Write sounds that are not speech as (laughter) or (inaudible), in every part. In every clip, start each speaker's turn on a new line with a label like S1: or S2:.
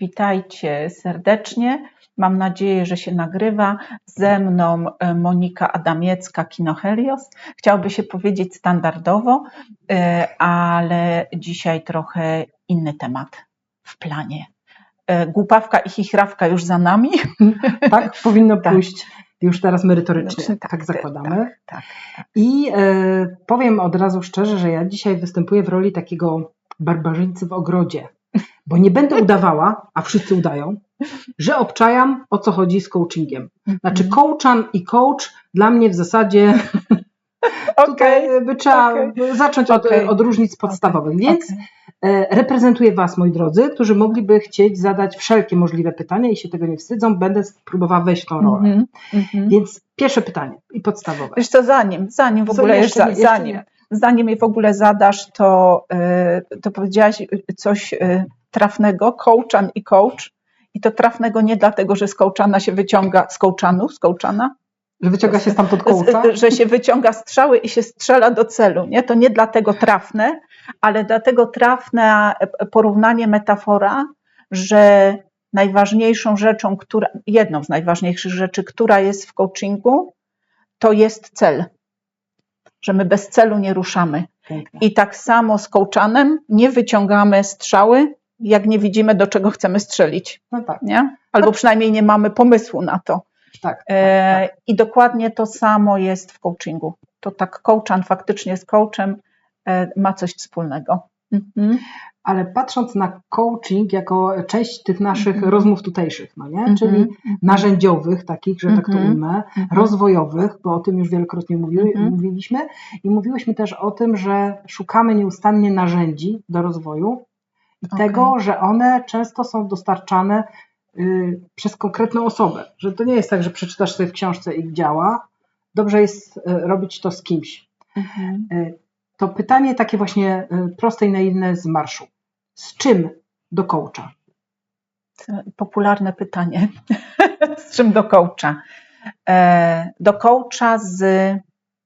S1: Witajcie serdecznie. Mam nadzieję, że się nagrywa. Ze mną e, Monika Adamiecka, Kinohelios. Chciałoby się powiedzieć standardowo, e, ale dzisiaj trochę inny temat w planie. E, Głupawka i chichrawka już za nami. (laughs)
S2: Tak, powinno
S1: Tak.
S2: pójść już teraz merytorycznie, tak,
S1: tak,
S2: zakładamy.
S1: Tak, tak.
S2: I e, powiem od razu szczerze, że ja dzisiaj występuję w roli takiego barbarzyńcy w ogrodzie, bo nie będę udawała, a wszyscy udają, że obczajam o co chodzi z coachingiem. Znaczy
S1: Mhm.
S2: coachan i coach dla mnie w zasadzie (laughs) tutaj by trzeba
S1: okej.
S2: zacząć od,
S1: Okej.
S2: od różnic podstawowych. Więc. E, Reprezentuję Was, moi drodzy, którzy mogliby chcieć zadać wszelkie możliwe pytania i się tego nie wstydzą. Będę próbowała wejść w tą rolę.
S1: Mhm, mhm.
S2: Więc pierwsze pytanie i podstawowe.
S1: Wiesz co, zanim, zanim w ogóle
S2: jeszcze
S1: jeszcze zanim,
S2: nie.
S1: Zanim je w ogóle zadasz, to, y, to powiedziałaś coś y, trafnego, coachan i coach. I to trafnego nie dlatego, że z coachana się wyciąga, z coachanu, z coachana,
S2: Że wyciąga się stamtąd kołca?
S1: z- że się wyciąga strzały i się strzela do celu. Nie? To nie dlatego trafne, ale dlatego trafne e, porównanie, metafora, że najważniejszą rzeczą, która, jedną z najważniejszych rzeczy, która jest w coachingu, to jest cel. Że my bez celu nie ruszamy.
S2: Pięknie.
S1: I tak samo z coachanem nie wyciągamy strzały, jak nie widzimy, do czego chcemy strzelić.
S2: No tak,
S1: Nie? Albo przynajmniej nie mamy pomysłu na to.
S2: tak.
S1: E,
S2: tak,
S1: I dokładnie to samo jest w coachingu. To tak coachan faktycznie z coachem e, ma coś wspólnego. Mhm.
S2: Ale patrząc na coaching jako część tych naszych
S1: Mhm.
S2: rozmów tutejszych, no nie?
S1: Mhm.
S2: czyli narzędziowych, takich, że tak to
S1: Mhm.
S2: ujmę,
S1: Mhm.
S2: rozwojowych, bo o tym już wielokrotnie mówiły,
S1: Mhm.
S2: mówiliśmy i mówiłyśmy też o tym, że szukamy nieustannie narzędzi do rozwoju i
S1: Okej.
S2: tego, że one często są dostarczane y, przez konkretną osobę, że to nie jest tak, że przeczytasz sobie w książce i działa, dobrze jest y, robić to z kimś.
S1: Mhm.
S2: Y, to pytanie takie właśnie y, proste i naiwne z marszu. Z czym do coacha?
S1: Popularne pytanie. (laughs) z czym do coacha? E, do coacha z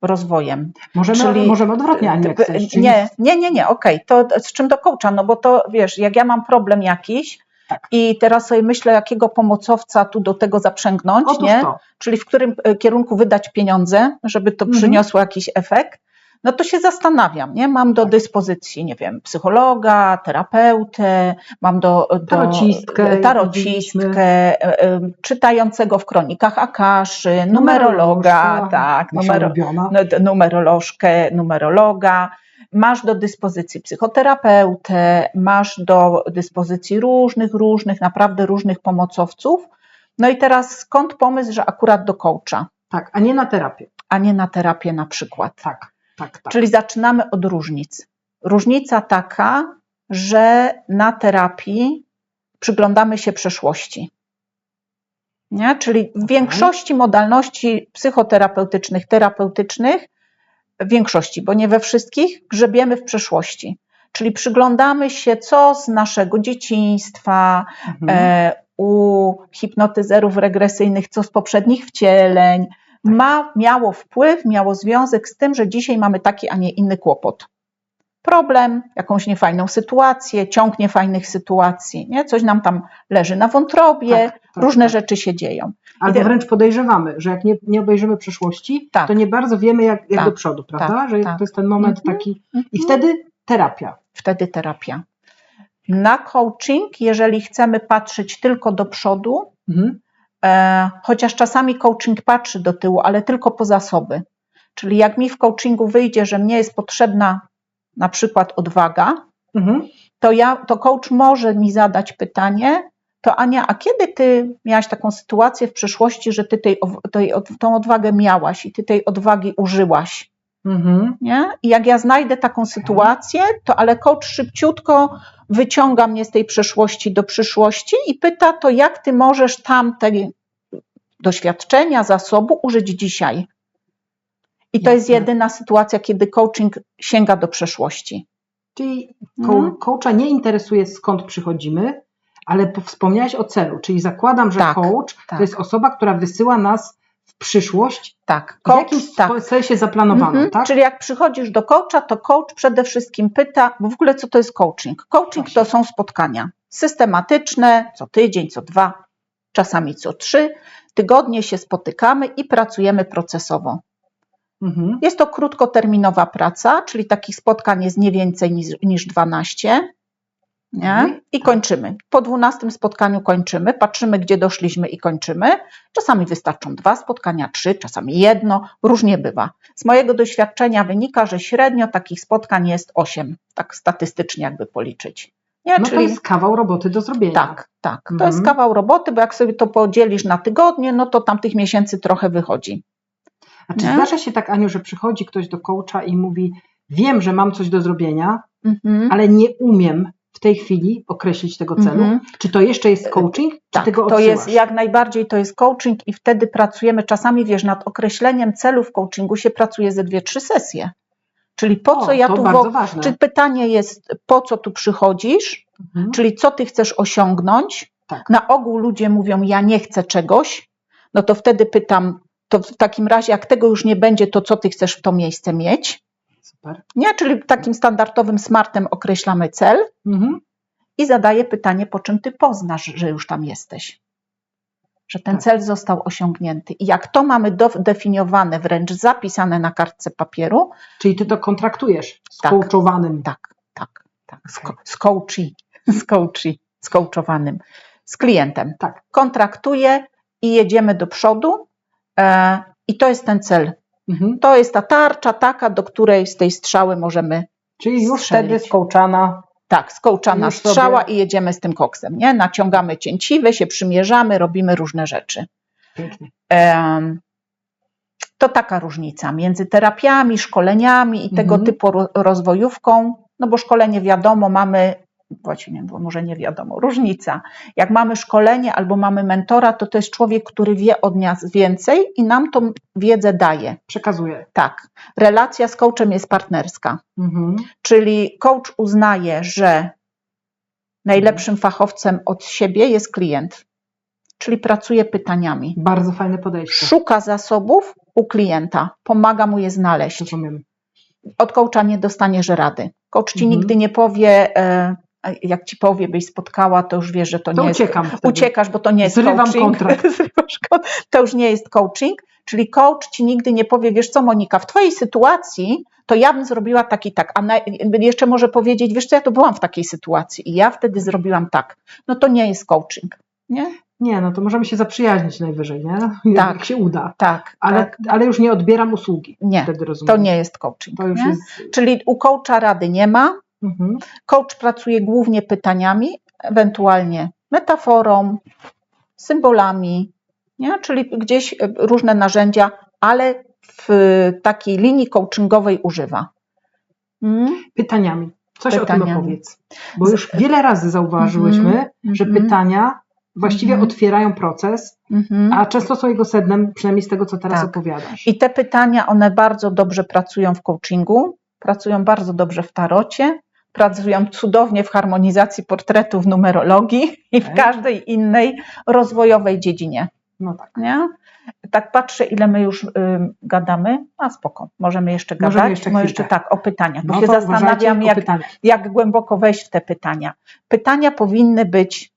S1: rozwojem.
S2: Możemy,
S1: Czyli-
S2: możemy odwrotnie, Aniu, jak chcesz.
S1: Nie, nie, nie, nie, okej, to z czym do coacha? No bo to wiesz, jak ja mam problem jakiś
S2: Tak.
S1: i teraz sobie myślę, jakiego pomocowca tu do tego zaprzęgnąć,
S2: Otóż
S1: nie?
S2: to.
S1: czyli w którym e, kierunku wydać pieniądze, żeby to
S2: Mhm.
S1: przyniosło jakiś efekt, no to się zastanawiam, nie? Mam do
S2: Tak.
S1: dyspozycji, nie wiem, psychologa, terapeutę, mam do, do
S2: Tarocistkę,
S1: tarocistkę e, e, czytającego w kronikach Akaszy, numerologa, tak,
S2: ulubiona.
S1: no, numerolożkę, numerologa. Masz do dyspozycji psychoterapeutę, masz do dyspozycji różnych, różnych, naprawdę różnych pomocowców. No i teraz skąd pomysł, że akurat do coacha,
S2: Tak, a nie na terapię.
S1: a nie na terapię na przykład?
S2: Tak, tak, tak.
S1: Czyli zaczynamy od różnic. Różnica taka, że na terapii przyglądamy się przeszłości. Nie? Czyli w większości modalności psychoterapeutycznych, terapeutycznych, w większości, bo nie we wszystkich, grzebiemy w przeszłości. Czyli przyglądamy się, co z naszego dzieciństwa,
S2: Mhm.
S1: e, u hipnotyzerów regresyjnych, co z poprzednich wcieleń, ma, miało wpływ, miało związek z tym, że dzisiaj mamy taki, a nie inny kłopot. Problem, jakąś niefajną sytuację, ciąg niefajnych sytuacji, nie? coś nam tam leży na wątrobie,
S2: Tak, tak,
S1: różne
S2: tak.
S1: rzeczy się dzieją.
S2: Albo
S1: I-
S2: wręcz podejrzewamy, że jak nie, nie obejrzymy przyszłości,
S1: Tak.
S2: to nie bardzo wiemy, jak, jak
S1: Tak,
S2: do przodu, prawda?
S1: tak,
S2: że
S1: tak.
S2: to jest ten moment
S1: Mhm,
S2: taki. I
S1: Mhm.
S2: wtedy terapia.
S1: Wtedy terapia. Na coaching, jeżeli chcemy patrzeć tylko do przodu,
S2: Mhm.
S1: E, chociaż czasami coaching patrzy do tyłu, ale tylko po zasoby. Czyli jak mi w coachingu wyjdzie, że mnie jest potrzebna na przykład odwaga,
S2: Mhm.
S1: to, ja, to coach może mi zadać pytanie, to Ania, a kiedy ty miałaś taką sytuację w przeszłości, że ty tej, tej, tą odwagę miałaś i ty tej odwagi użyłaś?
S2: Mhm.
S1: Nie? I jak ja znajdę taką sytuację, to ale coach szybciutko wyciąga mnie z tej przeszłości do przyszłości i pyta, to jak ty możesz tamtej doświadczenia, zasobu użyć dzisiaj? I to jest
S2: Jasne.
S1: jedyna sytuacja, kiedy coaching sięga do przeszłości.
S2: Czyli
S1: Mhm.
S2: coacha nie interesuje skąd przychodzimy, ale po- wspomniałaś o celu, czyli zakładam, że
S1: Tak,
S2: coach
S1: tak.
S2: to jest osoba, która wysyła nas przyszłość
S1: Tak,
S2: w
S1: coach,
S2: jakimś
S1: tak.
S2: sensie zaplanowaną,
S1: Mhm.
S2: tak?
S1: Czyli jak przychodzisz do coacha, to coach przede wszystkim pyta, bo w ogóle co to jest coaching? Coaching to
S2: Właśnie.
S1: są spotkania. systematyczne, co tydzień, co dwa, czasami co trzy tygodnie się spotykamy i pracujemy procesowo.
S2: Mhm.
S1: Jest to krótkoterminowa praca, czyli takich spotkań jest nie więcej niż, niż 12. Nie?
S2: Mhm.
S1: I kończymy. Po 12 spotkaniu kończymy, patrzymy, gdzie doszliśmy i kończymy. Czasami wystarczą dwa spotkania, trzy, czasami jedno, różnie bywa. Z mojego doświadczenia wynika, że średnio takich spotkań jest 8, tak statystycznie jakby policzyć. Nie?
S2: No to
S1: Czyli
S2: jest kawał roboty do zrobienia.
S1: tak, tak. To
S2: Mhm.
S1: jest kawał roboty, bo jak sobie to podzielisz na tygodnie, no to tam tych miesięcy trochę wychodzi.
S2: A czy
S1: Nie?
S2: zdarza się tak, Aniu, że przychodzi ktoś do coacha i mówi, wiem, że mam coś do zrobienia,
S1: Mhm.
S2: ale nie umiem w tej chwili określić tego celu.
S1: Mhm.
S2: Czy to jeszcze jest coaching, czy
S1: Tak,
S2: tego
S1: to jest jak najbardziej to jest coaching i wtedy pracujemy czasami, wiesz, nad określeniem celu w coachingu się pracuje ze dwie, trzy sesje. Czyli po
S2: O,
S1: co ja tu, wo-
S2: ważne.
S1: czy pytanie jest, po co tu przychodzisz,
S2: Mhm.
S1: czyli co ty chcesz osiągnąć.
S2: Tak.
S1: Na ogół ludzie mówią, ja nie chcę czegoś, no to wtedy pytam, to w takim razie, jak tego już nie będzie, to co ty chcesz w to miejsce mieć?
S2: Super.
S1: Nie, czyli takim standardowym smartem określamy cel
S2: Mhm.
S1: i zadaję pytanie, po czym ty poznasz, że już tam jesteś. Że ten
S2: Tak.
S1: cel został osiągnięty. I jak to mamy definiowane, wręcz zapisane na kartce papieru,
S2: Czyli ty to kontraktujesz z
S1: Tak.
S2: coachowanym.
S1: tak, tak, tak, z, coachi, z coachi, (laughs) z coachowanym, z klientem.
S2: Tak.
S1: Kontraktuję i jedziemy do przodu e, i to jest ten cel.
S2: Mhm.
S1: To jest ta tarcza taka, do której z tej strzały możemy
S2: Czyli już
S1: Strzelić.
S2: wtedy skołczana.
S1: Tak, skołczana
S2: Już sobie-
S1: strzała i jedziemy z tym koksem, nie? Naciągamy cięciwe, się przymierzamy, robimy różne rzeczy.
S2: Pięknie.
S1: Em, To taka różnica między terapiami, szkoleniami i tego
S2: Mhm.
S1: typu ro- rozwojówką, no bo szkolenie wiadomo, mamy, nie, bo może nie wiadomo, różnica. Jak mamy szkolenie albo mamy mentora, to to jest człowiek, który wie od nas więcej i nam tą wiedzę daje.
S2: Przekazuję.
S1: Tak, relacja z coachem jest partnerska.
S2: Mhm.
S1: Czyli coach uznaje, że najlepszym fachowcem od siebie jest klient, czyli pracuje pytaniami.
S2: Bardzo fajne podejście.
S1: Szuka zasobów u klienta, pomaga mu je znaleźć.
S2: Rozumiem.
S1: Od coacha nie dostaniesz rady. Coach ci
S2: Mhm.
S1: nigdy nie powie, e, jak ci powie, byś spotkała, to już wiesz, że to,
S2: To
S1: nie jest.
S2: uciekam wtedy.
S1: Uciekasz, bo to nie jest
S2: Zrywam
S1: coaching.
S2: kontrakt. (laughs)
S1: To już nie jest coaching. Czyli coach ci nigdy nie powie, wiesz co, Monika, w twojej sytuacji to ja bym zrobiła tak i tak, a na, jeszcze może powiedzieć, wiesz co, ja to byłam w takiej sytuacji i ja wtedy zrobiłam tak. No to nie jest coaching, nie?
S2: Nie, no to możemy się zaprzyjaźnić najwyżej, nie?
S1: Tak.
S2: Jak się uda.
S1: Tak,
S2: Ale,
S1: tak.
S2: ale już nie odbieram usługi.
S1: Nie,
S2: Wtedy rozumiem.
S1: to nie jest coaching.
S2: To już
S1: nie?
S2: jest.
S1: Czyli u coacha rady nie ma.
S2: Mhm.
S1: Coach pracuje głównie pytaniami, ewentualnie metaforą, symbolami, nie? czyli gdzieś e, różne narzędzia, ale w takiej linii coachingowej używa. Mm?
S2: Pytaniami. Coś o tym
S1: Pytaniami.
S2: opowiedz. Bo już wiele razy zauważyłyśmy,
S1: Mhm,
S2: że
S1: mhm.
S2: pytania właściwie
S1: Mhm.
S2: otwierają proces,
S1: Mhm.
S2: a często są jego sednem, przynajmniej z tego, co teraz
S1: Tak.
S2: opowiadasz.
S1: I te pytania, one bardzo dobrze pracują w coachingu, pracują bardzo dobrze w tarocie, pracują cudownie w harmonizacji portretów, numerologii i w każdej innej rozwojowej dziedzinie.
S2: No tak.
S1: Nie? Tak patrzę, ile my już ym, gadamy. A spoko, możemy jeszcze gadać.
S2: Możemy jeszcze
S1: Może
S2: chwilkę.
S1: tak, o pytaniach, bo
S2: No
S1: się zastanawiam, jak,
S2: pytania.
S1: jak głęboko wejść w te pytania. Pytania powinny być,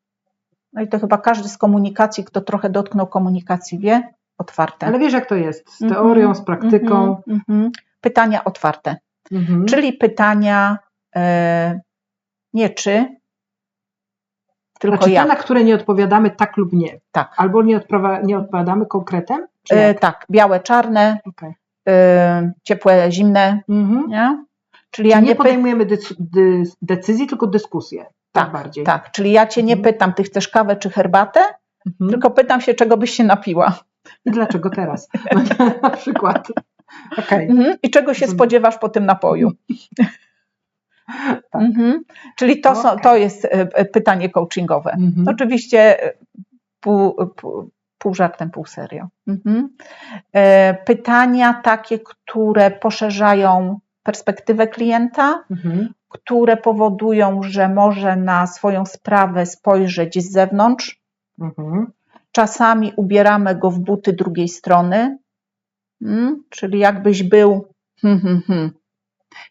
S1: no i to chyba każdy z komunikacji, kto trochę dotknął komunikacji, wie, otwarte.
S2: Ale wiesz, jak to jest? Z
S1: Mhm,
S2: teorią, z praktyką.
S1: Mhm, mhm. Pytania otwarte,
S2: Mhm.
S1: czyli pytania nie czy, tylko
S2: znaczy te,
S1: jak.
S2: na które nie odpowiadamy tak lub nie.
S1: Tak.
S2: Albo nie, nie odpowiadamy konkretem?
S1: E, tak, białe, czarne,
S2: Okej.
S1: e, ciepłe, zimne,
S2: Mhm.
S1: nie? Czyli ja
S2: Czyli
S1: nie,
S2: podejmujemy decyzji, tylko dyskusję. Tak,
S1: Tak,
S2: bardziej.
S1: tak, czyli ja cię nie
S2: Mhm.
S1: pytam, ty chcesz kawę czy herbatę,
S2: Mhm.
S1: tylko pytam się, czego byś się napiła.
S2: I dlaczego teraz? (laughs) (laughs) Na przykład. Okej.
S1: Mhm. I czego się spodziewasz po tym napoju. (laughs)
S2: Tak.
S1: Mhm. Czyli to, są, to jest e, e, pytanie coachingowe.
S2: Mhm.
S1: Oczywiście e, pół, pół, pół żartem, pół serio. Mhm. Pytania takie, które poszerzają perspektywę klienta,
S2: Mhm.
S1: które powodują, że może na swoją sprawę spojrzeć z zewnątrz.
S2: Mhm.
S1: Czasami ubieramy go w buty drugiej strony, mm, czyli jakbyś był, hmm, hmm, hmm,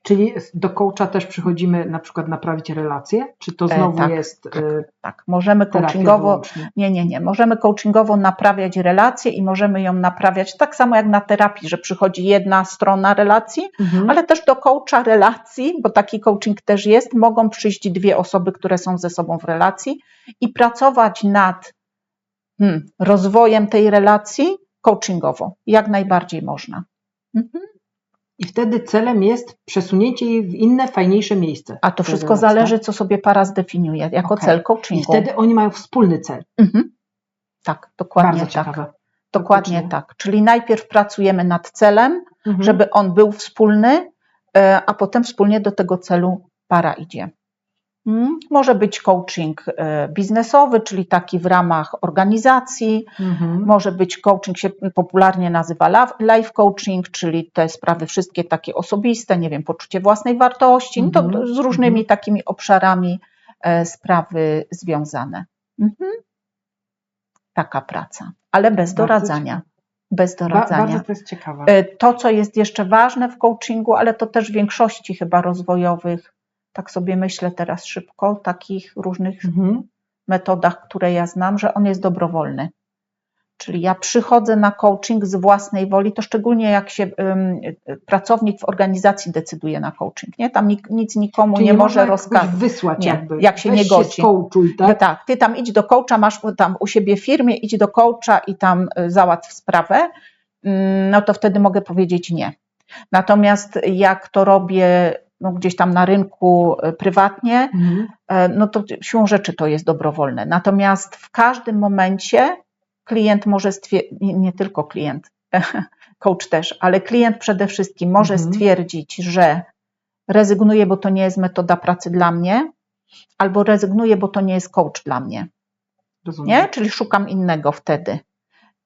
S2: Czyli do coacha też przychodzimy na przykład naprawić relacje? Czy to
S1: E,
S2: znowu
S1: tak,
S2: jest
S1: tak.
S2: e,
S1: Tak, możemy coachingowo,
S2: wyłącznie?
S1: nie, nie, nie, możemy coachingowo naprawiać relacje i możemy ją naprawiać tak samo jak na terapii, że przychodzi jedna strona relacji,
S2: Mhm.
S1: ale też do coacha relacji, bo taki coaching też jest, mogą przyjść dwie osoby, które są ze sobą w relacji i pracować nad hmm, rozwojem tej relacji coachingowo. Jak najbardziej można. Mhm.
S2: I wtedy celem jest przesunięcie jej w inne, fajniejsze miejsce.
S1: A to wszystko zależy, co sobie para zdefiniuje jako
S2: Okej.
S1: cel
S2: I
S1: coachingu.
S2: wtedy oni mają wspólny cel.
S1: Mhm. Tak, dokładnie
S2: Bardzo
S1: tak.
S2: ciekawe.
S1: Dokładnie
S2: Faktycznie.
S1: tak. Czyli najpierw pracujemy nad celem,
S2: Mhm.
S1: żeby on był wspólny, e, a potem wspólnie do tego celu para idzie. Mm, Może być coaching e, biznesowy, czyli taki w ramach organizacji.
S2: Mhm.
S1: Może być coaching, się popularnie nazywa life coaching, czyli te sprawy wszystkie takie osobiste, nie wiem, poczucie własnej wartości, no to
S2: Mhm.
S1: z różnymi
S2: Mhm.
S1: takimi obszarami e, sprawy związane. Mhm. Taka praca, ale bez doradzania. Bez doradzania.
S2: to jest ciekawe.
S1: E, To, co jest jeszcze ważne w coachingu, ale to też w większości chyba rozwojowych, tak sobie myślę teraz szybko, takich różnych
S2: Mhm.
S1: metodach, które ja znam, że on jest dobrowolny. Czyli ja przychodzę na coaching z własnej woli, to szczególnie jak się y, pracownik w organizacji decyduje na coaching. Nie? Tam nic nikomu
S2: Czyli
S1: nie może
S2: można kogoś
S1: rozkazać.
S2: wysłać
S1: Nie,
S2: jakby.
S1: jak się
S2: Weź
S1: nie godzi.
S2: Się skołczuj,
S1: Tak?
S2: tak?
S1: tak, ty tam idź do coacha, masz tam u siebie firmie, idź do coacha i tam y, załatw sprawę, Mm, no to wtedy mogę powiedzieć nie. Natomiast jak to robię no, gdzieś tam na rynku y, prywatnie,
S2: Mhm.
S1: e, no to siłą rzeczy to jest dobrowolne. Natomiast w każdym momencie klient może stwierdzić, nie, tylko klient, (laughs) coach też, ale klient przede wszystkim może
S2: Mhm.
S1: stwierdzić, że rezygnuje, bo to nie jest metoda pracy dla mnie, albo rezygnuje, bo to nie jest coach dla mnie.
S2: Rozumiem.
S1: Nie? Czyli szukam innego wtedy.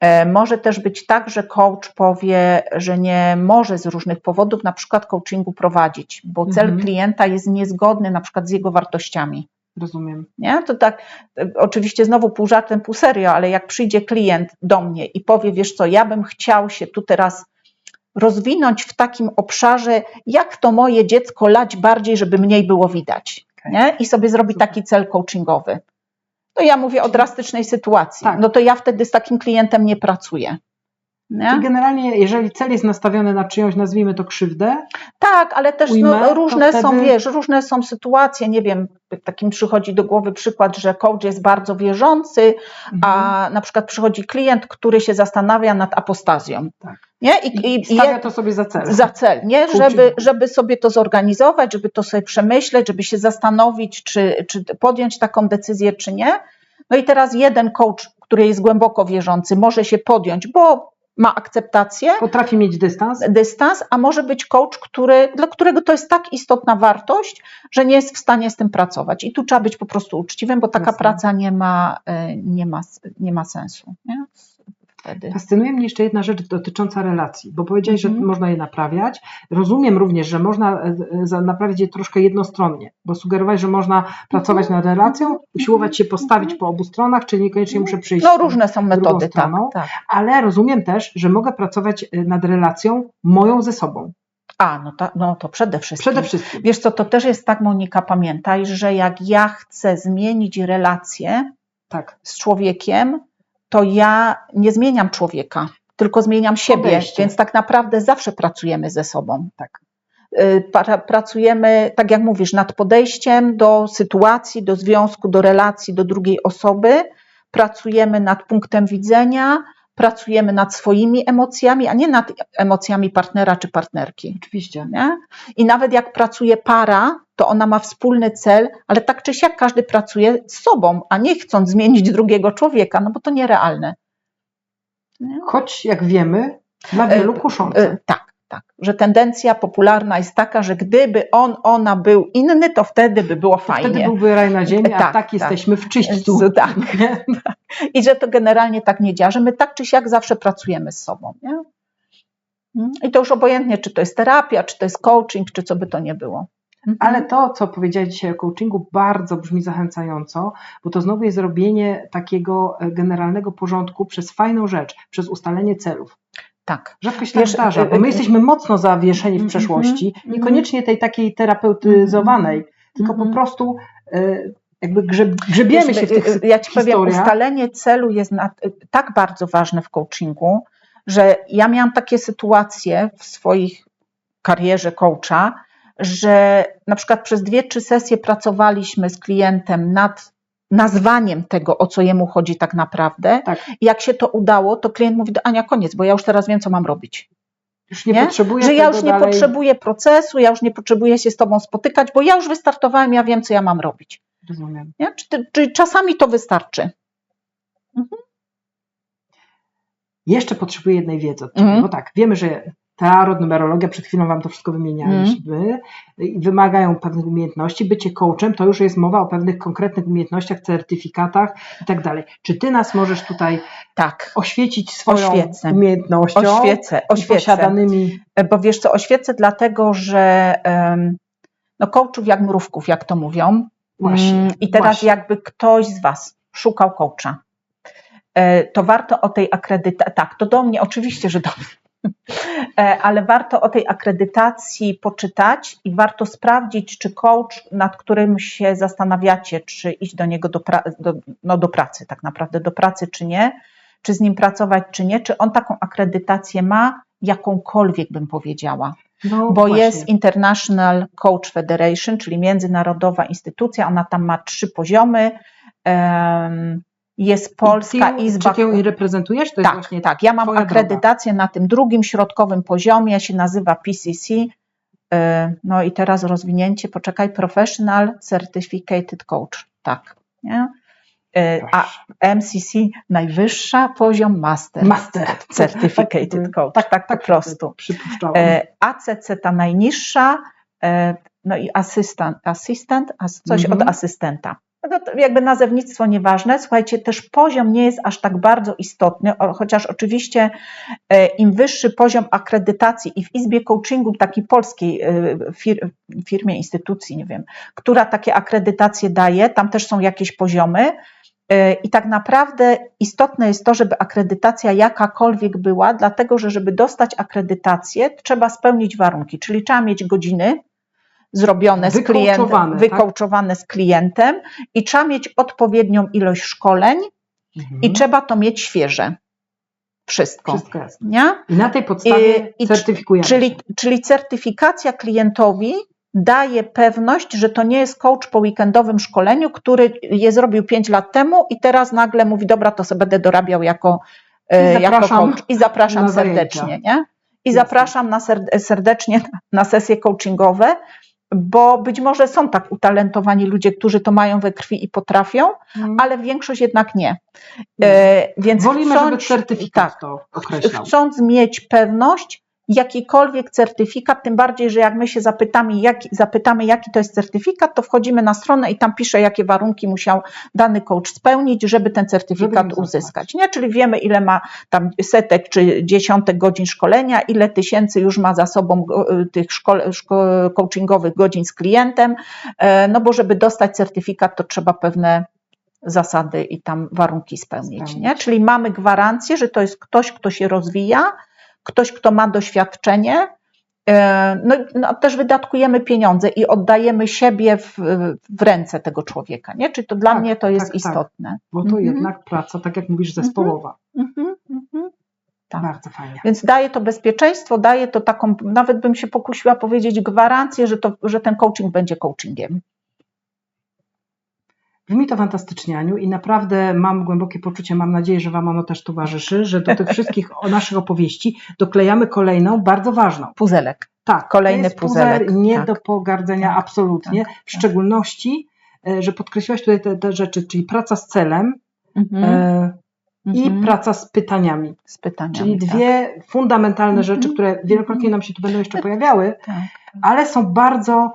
S1: E, Może też być tak, że coach powie, że nie może z różnych powodów na przykład coachingu prowadzić, bo cel
S2: Mhm.
S1: klienta jest niezgodny na przykład z jego wartościami.
S2: Rozumiem.
S1: Nie? To tak, e, oczywiście znowu pół żartem, pół serio, ale jak przyjdzie klient do mnie i powie, wiesz co, ja bym chciał się tu teraz rozwinąć w takim obszarze, jak to moje dziecko lać bardziej, żeby mniej było widać.
S2: Okej.
S1: Nie? I sobie zrobi
S2: Super.
S1: taki cel coachingowy. To ja mówię o drastycznej sytuacji.
S2: Tak.
S1: No to ja wtedy z takim klientem nie pracuję. Nie?
S2: Generalnie, jeżeli cel jest nastawiony na czyjąś, nazwijmy to krzywdę,
S1: Tak, ale też
S2: ujmę,
S1: no, różne są,
S2: wtedy-
S1: wiesz, różne są sytuacje, nie wiem, takim przychodzi do głowy przykład, że coach jest bardzo wierzący, a na przykład przychodzi klient, który się zastanawia nad apostazją.
S2: Tak.
S1: Nie? I, i,
S2: stawia
S1: je-
S2: to sobie za cel.
S1: za cel, nie? Żeby, żeby sobie to zorganizować, żeby to sobie przemyśleć, żeby się zastanowić, czy, czy podjąć taką decyzję, czy nie. No i teraz jeden coach, który jest głęboko wierzący, może się podjąć, bo ma akceptację,
S2: Potrafi mieć dystans.
S1: dystans, a może być coach, który, dla którego to jest tak istotna wartość, że nie jest w stanie z tym pracować. I tu trzeba być po prostu uczciwym, bo taka
S2: Jasne.
S1: praca nie ma, e, nie ma, nie ma sensu. Nie? Wtedy.
S2: Fascynuje mnie jeszcze jedna rzecz dotycząca relacji, bo powiedziałeś,
S1: Mhm.
S2: że można je naprawiać. Rozumiem również, że można e, e, naprawić je troszkę jednostronnie, bo sugerowałeś, że można pracować nad relacją, usiłować się postawić po obu stronach, czyli niekoniecznie muszę przyjść.
S1: No różne są metody, tak,
S2: stroną.
S1: tak.
S2: Ale rozumiem też, że mogę pracować e, nad relacją moją ze sobą.
S1: A, no, ta, no to przede wszystkim.
S2: Przede wszystkim.
S1: Wiesz co, to też jest tak, Monika, pamiętaj, że jak ja chcę zmienić relacje
S2: Tak.
S1: z człowiekiem, to ja nie zmieniam człowieka, tylko zmieniam siebie,
S2: Podejście.
S1: więc tak naprawdę zawsze pracujemy ze sobą.
S2: Tak.
S1: Y, pra- Pracujemy, tak jak mówisz, nad podejściem do sytuacji, do związku, do relacji, do drugiej osoby, pracujemy nad punktem widzenia, pracujemy nad swoimi emocjami, a nie nad emocjami partnera czy partnerki.
S2: Oczywiście.
S1: Nie? I nawet jak pracuje para, to ona ma wspólny cel, ale tak czy siak każdy pracuje z sobą, a nie chcąc zmienić drugiego człowieka, no bo to nierealne. Nie?
S2: Choć jak wiemy, dla wielu kuszące.
S1: E, Tak, tak. Że tendencja popularna jest taka, że gdyby on, ona był inny, to wtedy by było fajnie.
S2: Wtedy byłby raj na ziemi, a
S1: Tak,
S2: tak,
S1: tak.
S2: jesteśmy w czyśćcu.
S1: Z- tak. I że to generalnie tak nie działa, że my tak czy siak zawsze pracujemy z sobą. Nie? Mm. I to już obojętnie, czy to jest terapia, czy to jest coaching, czy co by to nie było. Mhm.
S2: Ale to, co powiedziałeś dzisiaj o coachingu, bardzo brzmi zachęcająco, bo to znowu jest robienie takiego e, generalnego porządku przez fajną rzecz, przez ustalenie celów.
S1: tak.
S2: Rzadko się tak
S1: Wiesz,
S2: zdarza,
S1: y,
S2: bo my jesteśmy mocno zawieszeni w
S1: Mhm,
S2: przeszłości,
S1: mhm.
S2: niekoniecznie tej takiej terapeutyzowanej, tylko po prostu jakby grzeb, grzebiemy
S1: Wiesz,
S2: się w tych
S1: Ja ci powiem, ustalenie celu jest na, tak bardzo ważne w coachingu, że ja miałam takie sytuacje w swoich karierze coacha, że na przykład przez dwie, trzy sesje pracowaliśmy z klientem nad nazwaniem tego, o co jemu chodzi tak naprawdę.
S2: Tak.
S1: I jak się to udało, to klient mówi do Ania, koniec, bo ja już teraz wiem, co mam robić.
S2: Już nie,
S1: nie?
S2: potrzebuję
S1: Że ja już nie
S2: dalej.
S1: potrzebuję procesu, ja już nie potrzebuję się z tobą spotykać, bo ja już wystartowałem, ja wiem, co ja mam robić.
S2: Rozumiem.
S1: Nie? Czy, ty- czy czasami to wystarczy?
S2: Jeszcze potrzebuję jednej wiedzy
S1: Mhm.
S2: bo tak, wiemy, że tarot, numerologia, przed chwilą Wam to wszystko wymienialiśmy, i wymagają pewnych umiejętności. Bycie coachem to już jest mowa o pewnych konkretnych umiejętnościach, certyfikatach i tak dalej. Czy Ty nas możesz tutaj
S1: Tak.
S2: oświecić swoją
S1: Oświecę.
S2: umiejętnością
S1: Oświecę, oświecę.
S2: posiadanymi
S1: Bo wiesz co, oświecę dlatego, że no coachów jak mrówków, jak to mówią.
S2: Właśnie,
S1: Mm, I teraz
S2: właśnie.
S1: jakby ktoś z Was szukał coacha, e, to warto o tej akredytacji, tak, to do mnie, oczywiście, że do mnie, E, ale warto o tej akredytacji poczytać i warto sprawdzić, czy coach, nad którym się zastanawiacie, czy iść do niego do, pra- do, no do pracy, tak naprawdę do pracy, czy nie, czy z nim pracować, czy nie, czy on taką akredytację ma, jakąkolwiek bym powiedziała
S2: no,
S1: bo
S2: właśnie.
S1: jest International Coach Federation, czyli międzynarodowa instytucja, ona tam ma trzy poziomy. Em, Jest Polska
S2: I ty,
S1: Izba.
S2: Czy Ty reprezentujesz? To jest
S1: tak, tak. Ja mam akredytację na tym drugim środkowym poziomie, się nazywa PCC. E, No i teraz rozwinięcie, poczekaj, Professional Certificated Coach. Tak. Nie? E, A. MCC najwyższa poziom Master.
S2: Master.
S1: Certificated (laughs) Coach. Tak, tak, po prostu.
S2: Przypuszczałam.
S1: E, ACC ta najniższa, no i asystent, asystent as- coś
S2: Mhm.
S1: od asystenta. No to jakby nazewnictwo nieważne. Słuchajcie, też poziom nie jest aż tak bardzo istotny, chociaż oczywiście e, im wyższy poziom akredytacji i w Izbie Coachingu takiej polskiej e, fir, firmie, instytucji, nie wiem, która takie akredytacje daje, tam też są jakieś poziomy. E, I tak naprawdę istotne jest to, żeby akredytacja jakakolwiek była, dlatego że żeby dostać akredytację, trzeba spełnić warunki, czyli trzeba mieć godziny zrobione z klientem,
S2: Wykołczowane, tak?
S1: wykołczowane z klientem i trzeba mieć odpowiednią ilość szkoleń
S2: Mhm.
S1: i trzeba to mieć świeże. Wszystko.
S2: Wszystko jest.
S1: Nie?
S2: I na tej podstawie
S1: I- i
S2: certyfikujemy.
S1: Czyli, czyli certyfikacja klientowi daje pewność, że to nie jest coach po weekendowym szkoleniu, który je zrobił 5 lat temu i teraz nagle mówi, dobra, to sobie będę dorabiał jako, e,
S2: I
S1: jako coach i zapraszam serdecznie. Nie? I
S2: Jasne.
S1: zapraszam na serd- serdecznie na sesje coachingowe, bo być może są tak utalentowani ludzie, którzy to mają we krwi i potrafią,
S2: Mhm.
S1: ale większość jednak nie. E, więc
S2: Wolimy,
S1: chcąc,
S2: żeby certyfikat
S1: tak,
S2: to określał.
S1: chcąc mieć pewność, jakikolwiek certyfikat, tym bardziej, że jak my się zapytamy jaki, zapytamy, jaki to jest certyfikat, to wchodzimy na stronę i tam pisze, jakie warunki musiał dany coach spełnić, żeby ten
S2: Żeby
S1: certyfikat
S2: zostać.
S1: uzyskać. Nie? Czyli wiemy, ile ma tam setek czy dziesiątek godzin szkolenia, ile tysięcy już ma za sobą go- tych szkole, szko, coachingowych godzin z klientem, e, no bo żeby dostać certyfikat, to trzeba pewne zasady i tam warunki spełnić.
S2: Spełnić.
S1: Nie? Czyli mamy gwarancję, że to jest ktoś, kto się rozwija, ktoś, kto ma doświadczenie. e, No, no też wydatkujemy pieniądze i oddajemy siebie w, w ręce tego człowieka. Nie? Czyli to dla
S2: Tak,
S1: mnie to jest
S2: tak, tak.
S1: istotne.
S2: Bo to
S1: Mhm.
S2: jednak praca, tak jak mówisz, zespołowa.
S1: Mhm, mhm. Tak.
S2: Bardzo fajnie.
S1: Więc daje to bezpieczeństwo, daje to taką, nawet bym się pokusiła powiedzieć, gwarancję, że, to, że ten coaching będzie coachingiem.
S2: Brzmi to fantastycznie, Aniu, i naprawdę mam głębokie poczucie, mam nadzieję, że Wam ono też towarzyszy, że do tych wszystkich o naszych opowieści doklejamy kolejną, bardzo ważną.
S1: Puzelek.
S2: Tak,
S1: Kolejny puzelek,
S2: nie
S1: tak.
S2: do pogardzenia
S1: Tak,
S2: absolutnie,
S1: tak,
S2: w szczególności, e, że podkreśliłaś tutaj te, te rzeczy, czyli praca z celem
S1: Mhm.
S2: e, i
S1: Mhm.
S2: praca z pytaniami.
S1: z pytaniami.
S2: Czyli
S1: tak.
S2: dwie fundamentalne
S1: Mhm.
S2: rzeczy, które wielokrotnie nam się tu będą jeszcze pojawiały,
S1: Tak.
S2: ale są bardzo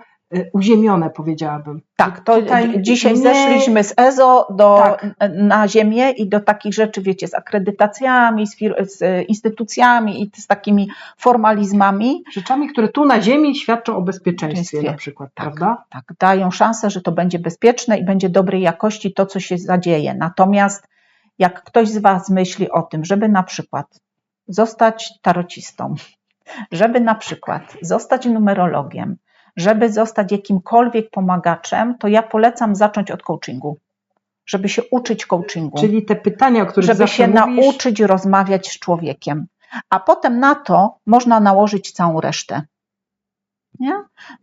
S2: uziemione, powiedziałabym.
S1: Tak, to
S2: Tutaj
S1: dzi- dzisiaj
S2: nie-
S1: zeszliśmy z EZO do,
S2: Tak.
S1: na ziemię i do takich rzeczy, wiecie, z akredytacjami, z, z instytucjami i z takimi formalizmami.
S2: Rzeczami, które tu na ziemi świadczą o bezpieczeństwie
S1: Bezpieczeństwie.
S2: na przykład,
S1: Tak.
S2: prawda?
S1: Tak, dają szansę, że to będzie bezpieczne i będzie dobrej jakości to, co się zadzieje. Natomiast jak ktoś z Was myśli o tym, żeby na przykład zostać tarocistą, (laughs) żeby na przykład zostać numerologiem, żeby zostać jakimkolwiek pomagaczem, to ja polecam zacząć od coachingu, żeby się uczyć coachingu,
S2: Czyli te pytania, o których
S1: żeby się
S2: mówisz,
S1: nauczyć rozmawiać z człowiekiem, a potem na to można nałożyć całą resztę. Nie?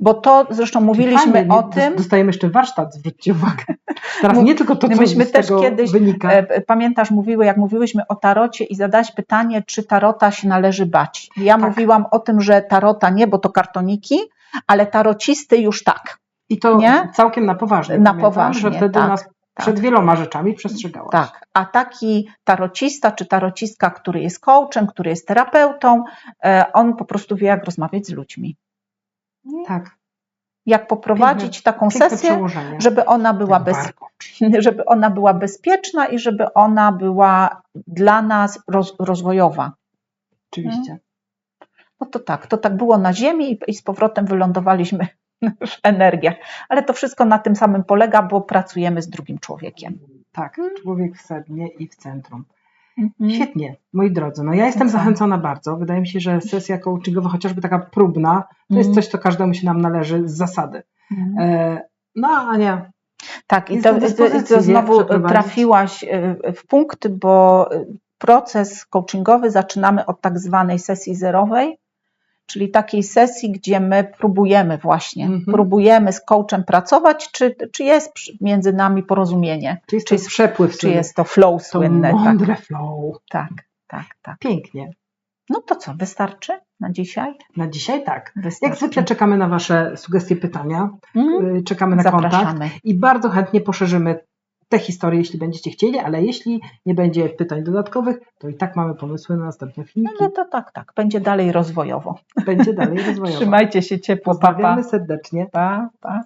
S1: Bo to zresztą mówiliśmy
S2: Fajnie,
S1: o tym,
S2: Dostajemy jeszcze warsztat, zwróćcie uwagę. Teraz nie tylko to, co
S1: myśmy
S2: z
S1: też
S2: tego
S1: kiedyś,
S2: wynika.
S1: E, Pamiętasz, mówiły, jak mówiłyśmy o tarocie i zadać pytanie, czy tarota się należy bać. Ja
S2: Tak.
S1: mówiłam o tym, że tarota nie, bo to kartoniki, ale tarocisty już tak.
S2: I to
S1: nie?
S2: całkiem na poważnie.
S1: Na
S2: pamiętam,
S1: poważnie,
S2: Że wtedy
S1: tak,
S2: nas przed wieloma rzeczami przestrzegałaś.
S1: Tak. A taki tarocista czy tarocistka, który jest coachem, który jest terapeutą, e, on po prostu wie, jak rozmawiać z ludźmi.
S2: tak.
S1: Jak poprowadzić taką
S2: Piękne
S1: sesję,
S2: przełożenie.
S1: żeby ona była bez, (laughs) żeby ona była bezpieczna i żeby ona była dla nas roz, rozwojowa.
S2: Oczywiście.
S1: No to tak, to tak było na Ziemi i, z powrotem wylądowaliśmy (laughs) w energiach. Ale to wszystko na tym samym polega, bo pracujemy z drugim człowiekiem.
S2: Tak, człowiek w sednie i w centrum.
S1: Mhm.
S2: Świetnie, moi drodzy. No ja jestem
S1: Tak.
S2: zachęcona bardzo. Wydaje mi się, że sesja coachingowa, chociażby taka próbna, to jest
S1: Mhm.
S2: coś, co każdemu się nam należy z zasady.
S1: Mhm.
S2: E, no Ania,
S1: Tak, i to, to, znowu trafiłaś y, w punkt, bo y, proces coachingowy zaczynamy od tak zwanej sesji zerowej, czyli takiej sesji, gdzie my próbujemy właśnie,
S2: Mhm.
S1: próbujemy z coachem pracować, czy, czy jest między nami porozumienie,
S2: czy jest
S1: Czy
S2: to
S1: jest-
S2: przepływ,
S1: czy jest to flow
S2: to
S1: słynne. Tak,
S2: mądre flow.
S1: tak, tak, tak.
S2: Pięknie.
S1: No to co, wystarczy na dzisiaj?
S2: Na dzisiaj tak.
S1: Wystarczy.
S2: Jak zwykle czekamy na Wasze sugestie, pytania, y, czekamy na kontakt
S1: Zapraszamy.
S2: i bardzo chętnie poszerzymy te historie, jeśli będziecie chcieli, ale jeśli nie będzie pytań dodatkowych, to i tak mamy pomysły na następne
S1: No,
S2: filmiki.
S1: no to tak, tak. Będzie dalej rozwojowo.
S2: Będzie dalej rozwojowo. (laughs)
S1: Trzymajcie się ciepło.
S2: Pozdrawiamy serdecznie.
S1: Pa, pa.